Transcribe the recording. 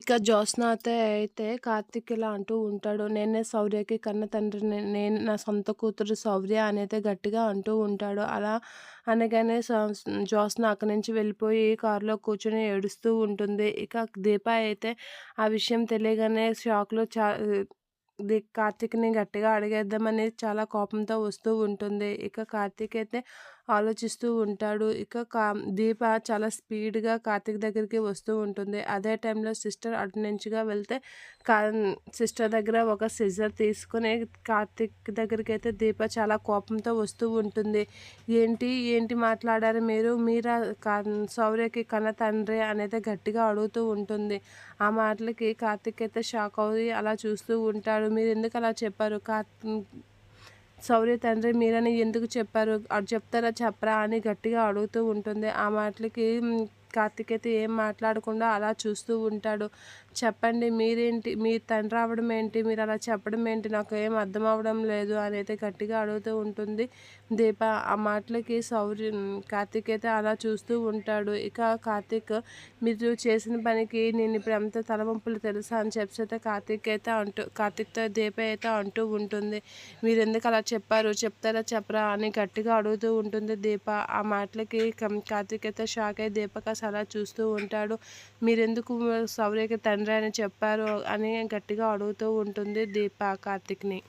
ఇక జ్యోత్స్నాతే అయితే కార్తీక్ ఇలా అంటూ ఉంటాడు. నేనే శౌర్యకి కన్న తండ్రిని. నేను నా సొంత కూతురు శౌర్య అనేది గట్టిగా అంటూ ఉంటాడు. అలా అనగానే జ్యోత్స్న అక్కడి నుంచి వెళ్ళిపోయి కారులో కూర్చొని ఏడుస్తూ ఉంటుంది. ఇక దీప అయితే ఆ విషయం తెలియగానే షాక్‌లో చా కార్తీక్‌ని గట్టిగా అడిగేద్దామని చాలా కోపంతో వస్తూ ఉంటుంది. ఇక కార్తీక్ అయితే ఆలోచిస్తూ ఉంటాడు. ఇక కా దీప చాలా స్పీడ్‌గా కార్తీక్ దగ్గరికి వస్తూ ఉంటుంది. అదే టైంలో సిస్టర్ అటు నుంచిగా వెళ్తే కా సిస్టర్ దగ్గర ఒక సిజర్ తీసుకొని కార్తీక్ దగ్గరికి అయితే దీప చాలా కోపంతో వస్తూ ఉంటుంది. ఏంటి ఏంటి మాట్లాడారు మీరు మీరా కా శౌర్యకి కన్న తండ్రి అనేది గట్టిగా అడుగుతూ ఉంటుంది. ఆ మాటలకి కార్తీక్ అయితే షాక్ అయ్యి అలా చూస్తూ ఉంటాడు. మీరు ఎందుకు అలా చెప్పారు కా శౌర్య తండ్రి మీరని ఎందుకు చెప్పారు? చెప్తారా చెప్పరా? అని గట్టిగా అడుగుతూ ఉంటుంది. ఆ మాటలకి కార్తీక్ ఏం మాట్లాడకుండా అలా చూస్తూ ఉంటాడు. చెప్పండి మీరేంటి? మీ తండ్రి రావడం ఏంటి? మీరు అలా చెప్పడం ఏంటి? నాకు ఏం అర్థం అవ్వడం లేదు అని అయితే గట్టిగా అడుగుతూ ఉంటుంది. దీప ఆ మాటలకి సౌర్య కార్తీక్ అయితే అలా చూస్తూ ఉంటాడు. ఇక కార్తిక్ మీరు చేసిన పనికి నేను ఇప్పుడు ఎంత తలవంపులు తెలుసా అని చెప్పి అయితే అయితే అంటూ కార్తిక్తో దీప అయితే అంటూ ఉంటుంది. మీరు ఎందుకు అలా చెప్పారు? చెప్తారా చెప్పరా అని గట్టిగా అడుగుతూ ఉంటుంది దీప. ఆ మాటలకి కార్తిక్ అయితే షాక్ అయ్యి దీపక అలా చూస్తూ ఉంటాడు. మీరెందుకు సౌర్యకి తండ్రి అని చెప్పారు? అని గట్టిగా అడుగుతూ ఉంటుంది దీప కార్తిక్ని.